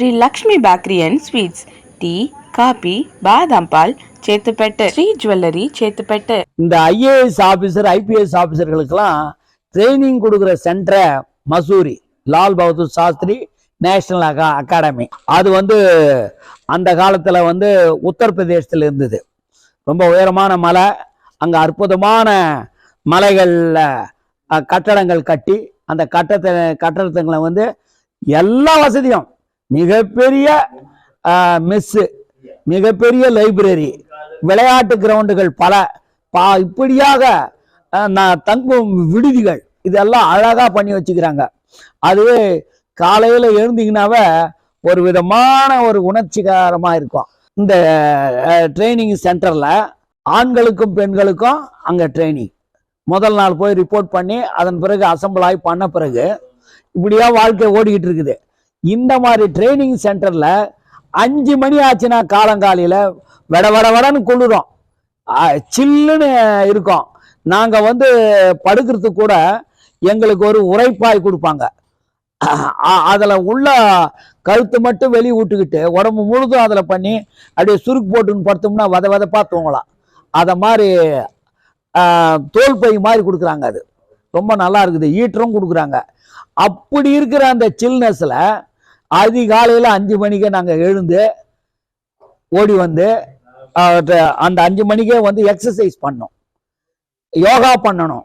Sri Lakshmi bakery and sweets tea coffee బాదం Paul చేతుపెట్టు Shri jewellery చేతుపెట్టు இந்த IAS officer IPS ஆஃபீஸர்களுக்கெல்லாம் training கொடுக்குற சென்டரை மசூரி லால் பகதூர் சாஸ்திரி நேஷனல் அகா அகாடமி அது வந்து அந்த காலத்தில் வந்து உத்தரப்பிரதேசத்தில் இருந்தது ரொம்ப உயரமான மலை அங்கே அற்புதமான மலைகளில் கட்டடங்கள் கட்டி அந்த கட்டத்தை கட்டடத்துங்களை வந்து எல்லா வசதியும் மிகப்பெரிய மெஸ்ஸு மிகப்பெரிய லைப்ரரி விளையாட்டு கிரவுண்டுகள் பல பா இப்படியாக நான் தங்கும் விடுதிகள் இதெல்லாம் அழகாக பண்ணி வச்சுக்கிறாங்க. அதுவே காலையில் எழுந்தீங்கன்னாவே ஒரு விதமான ஒரு உணர்ச்சிகரமாக இருக்கும். இந்த ட்ரைனிங் சென்டரில் ஆண்களுக்கும் பெண்களுக்கும் அங்கே ட்ரைனிங் முதல் நாள் போய் ரிப்போர்ட் பண்ணி அதன் பிறகு அசம்பிள் ஆகி பண்ண பிறகு இப்படியா வாழ்க்கை ஓடிக்கிட்டு இருக்குது. இந்த மாதிரி ட்ரைனிங் சென்டரில் அஞ்சு மணி ஆச்சுன்னா காலங்காலையில் வட வட வடன்னு கொள்ளுறோம். சில்லுன்னு இருக்கும். நாங்கள் வந்து படுக்கிறதுக்கு கூட எங்களுக்கு ஒரு உரைப்பாய் கொடுப்பாங்க. அதில் உள்ள கழுத்து மட்டும் வெளியே விட்டுக்கிட்டு உடம்பு முழுதும் அதில் பண்ணி அப்படியே சுருக்கு போட்டுன்னு படுத்தோம்னா வத வதப்பா தூங்கலாம். அதை மாதிரி தோல் பை மாதிரி கொடுக்குறாங்க அது. ரொம்ப நல்லா இருக்குது. ஈட்டரும் கொடுக்குறாங்க. அப்படி இருக்கிற அந்த சில்னஸில் அதிகாலையில் அஞ்சு மணிக்கே நாங்கள் எழுந்து ஓடி வந்து அந்த அஞ்சு மணிக்கே வந்து எக்ஸசைஸ் பண்ணோம் யோகா பண்ணணும்.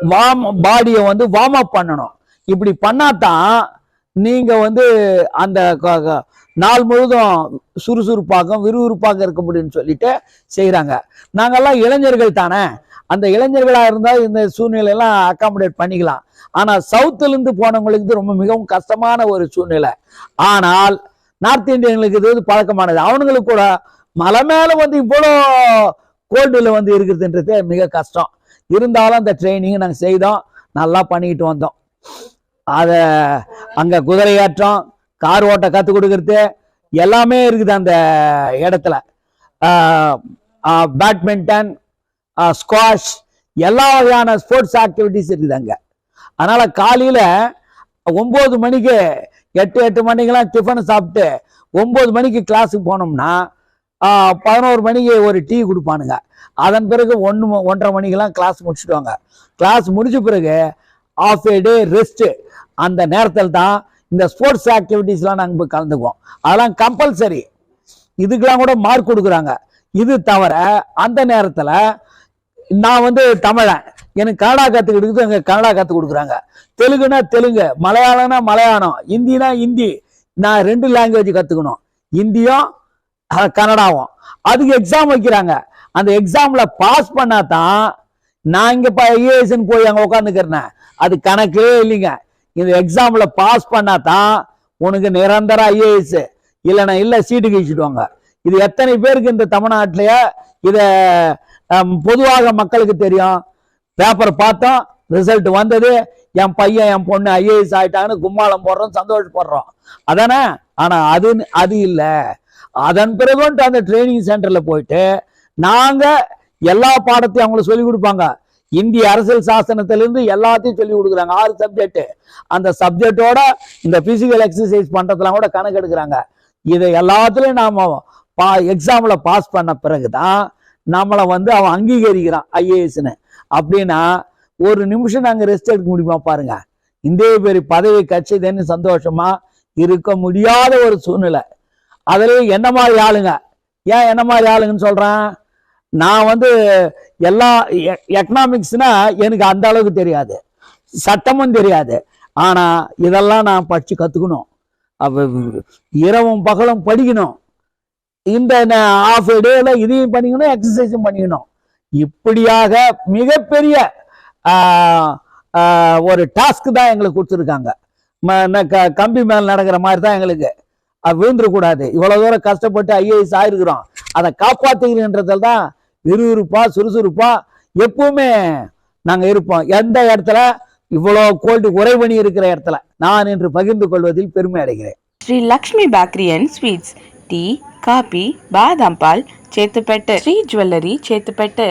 வார்ம் பாடியை வந்து வார்ம் அப் பண்ணணும். இப்படி பண்ணாதான் நீங்கள் வந்து அந்த க- நாள் முழுதும் சுறுசுறுப்பாக விறுவிறுப்பாக இருக்க முடியும்னு சொல்லிட்டு செய்கிறாங்க நாங்கள்லாம் இளைஞர்கள் தானே. அந்த இளைஞர்களாக இருந்தால் இந்த சூழ்நிலையெல்லாம் அக்காமடேட் பண்ணிக்கலாம். ஆனால் சவுத்துலேருந்து போனவங்களுக்கு ரொம்ப மிகவும் கஷ்டமான ஒரு சூழ்நிலை. ஆனால் நார்த் இந்தியன்களுக்கு இது வந்து பழக்கமானது. அவனுங்களுக்கு கூட மலை மேலே வந்து இவ்வளோ கோல்டில் வந்து இருக்கிறதுன்றது மிக கஷ்டம். இருந்தாலும் அந்த ட்ரைனிங் நாங்கள் செய்தோம். நல்லா பண்ணிக்கிட்டு வந்தோம். அதை அங்கே குதிரை ஏற்றம் கார் ஓட்ட கற்றுக் கொடுக்கறது எல்லாமே இருக்குது அந்த இடத்துல. பேட்மிண்டன் ஸ்குவாஷ் எல்லா வகையான ஸ்போர்ட்ஸ் ஆக்டிவிட்டிஸ் இருக்குது அங்கே. அதனால் காலையில் ஒம்பது மணிக்கு எட்டு எட்டு மணிக்கெலாம் டிஃபன் சாப்பிட்டு ஒம்பது மணிக்கு கிளாஸுக்கு போனோம்னா பதினோரு மணிக்கு ஒரு டீ கொடுப்பானுங்க. அதன் பிறகு ஒன்று ஒன்றரை மணிக்கெலாம் கிளாஸ் முடிச்சுடுவாங்க. கிளாஸ் முடிச்ச பிறகு ஆஃப் ஏ டே ரெஸ்ட்டு அந்த நேரத்தில் தான் இந்த ஸ்போர்ட்ஸ் ஆக்டிவிட்டீஸ்லாம் நாங்கள் போய் கலந்துக்குவோம். அதெல்லாம் கம்பல்சரி இதுக்கெல்லாம் கூட மார்க் கொடுக்குறாங்க. இது தவிர அந்த நேரத்தில் நான் வந்து தமிழன். எனக்கு கனடா கற்றுக் கொடுக்குறது அங்கே கன்னடா கற்றுக் கொடுக்குறாங்க. தெலுங்குனா தெலுங்கு மலையாளம்னா மலையாளம் இந்தினா இந்தி நான் ரெண்டு லாங்குவேஜ் கற்றுக்கணும் இந்தியும் கனடாவும் கன்னடாவும். அதுக்கு எக்ஸாம் வைக்கிறாங்க. அந்த எக்ஸாமில் பாஸ் பண்ணா தான் நான் இங்கே இப்போ ஐஏஎஸ்ன்னு போய் அங்கே உட்காந்துக்கிறேன் அது கணக்கே இல்லைங்க. இந்த எக்ஸாமில் பாஸ் பண்ணா தான் உனக்கு நிரந்தர ஐஏஎஸ் இல்லைன்னா இல்லை சீட்டு கழிச்சுடுவாங்க இது எத்தனை பேருக்கு இந்த தமிழ்நாட்டிலேயே இதை பொதுவாக மக்களுக்கு தெரியும். பேப்பர் பார்த்தோம் ரிசல்ட் வந்தது. என் பையன் என் பொண்ணு ஐஏஎஸ் ஆயிட்டாங்கன்னு கும்மாளம் போடுறோம் சந்தோஷப்படுறோம். அதானே? ஆனா அது அது இல்லை. அதன் பிறகுன்ட்டு அந்த ட்ரைனிங் சென்டர்ல போயிட்டு நாங்க எல்லா பாடத்தையும் அவங்களுக்கு சொல்லி கொடுப்பாங்க. இந்திய அரசியல் சாசனத்திலிருந்து எல்லாத்தையும் சொல்லி கொடுக்குறாங்க. ஆறு சப்ஜெக்ட் அந்த சப்ஜெக்டோட இந்த பிசிக்கல் எக்ஸசைஸ் பண்றதுலாம் கூட கணக்கு எடுக்கிறாங்க இதை எல்லாத்துலயும் நாம பா எக்ஸாம்ல பாஸ் பண்ண பிறகுதான் நம்மளை வந்து அவன் அங்கீகரிக்கிறான் ஐஏஎஸ்னு அப்படின்னா ஒரு நிமிஷம் நாங்கள் ரெஸ்ட் எடுக்க முடியுமா பாருங்க. இந்த பெரிய பதவி கட்சிதுன்னு சந்தோஷமா இருக்க முடியாத ஒரு சூழ்நிலை. அதுலேயும் என்ன மாதிரி ஆளுங்க? ஏன் என்ன மாதிரி ஆளுங்கன்னு சொல்கிறேன் நான் வந்து எல்லா எக்கனாமிக்ஸ்னா எனக்கு அந்த அளவுக்கு தெரியாது. சட்டமும் தெரியாது. ஆனால் இதெல்லாம் நான் படித்து கற்றுக்கணும் இரவும் பகலும் படிக்கணும். இந்த ஆஃப் டேல இதையும் பண்ணிக்கணும் எக்ஸசைஸும் பண்ணிக்கணும். இப்படியாக மிகப்பெரிய ஒரு டாஸ்க் தான் எங்களுக்கு கொடுத்துருக்காங்க. கம்பி மேல் நடக்கிற மாதிரி தான் எங்களுக்கு. விழுந்துடக்கூடாது. இவ்வளோ தூரம் கஷ்டப்பட்டு ஐஏஎஸ் ஆயிருக்கிறோம். அதை காப்பாற்றுகிறன்றதில் தான் விறுவிறுப்பாக சுறுசுறுப்பாக எப்பவுமே நாங்கள் இருப்போம். எந்த இடத்துல? இவ்வளோ கோல்டு குறைபணி இருக்கிற இடத்துல. நான் இன்று பகிர்ந்து கொள்வதில் பெருமை அடைகிறேன். Sri Lakshmi bakery and sweets. Tea coffee பாதாம் பால் சேத்துப்பேட்டு ஸ்ரீ ஜுவல்லரி சேத்துப்பேட்டு.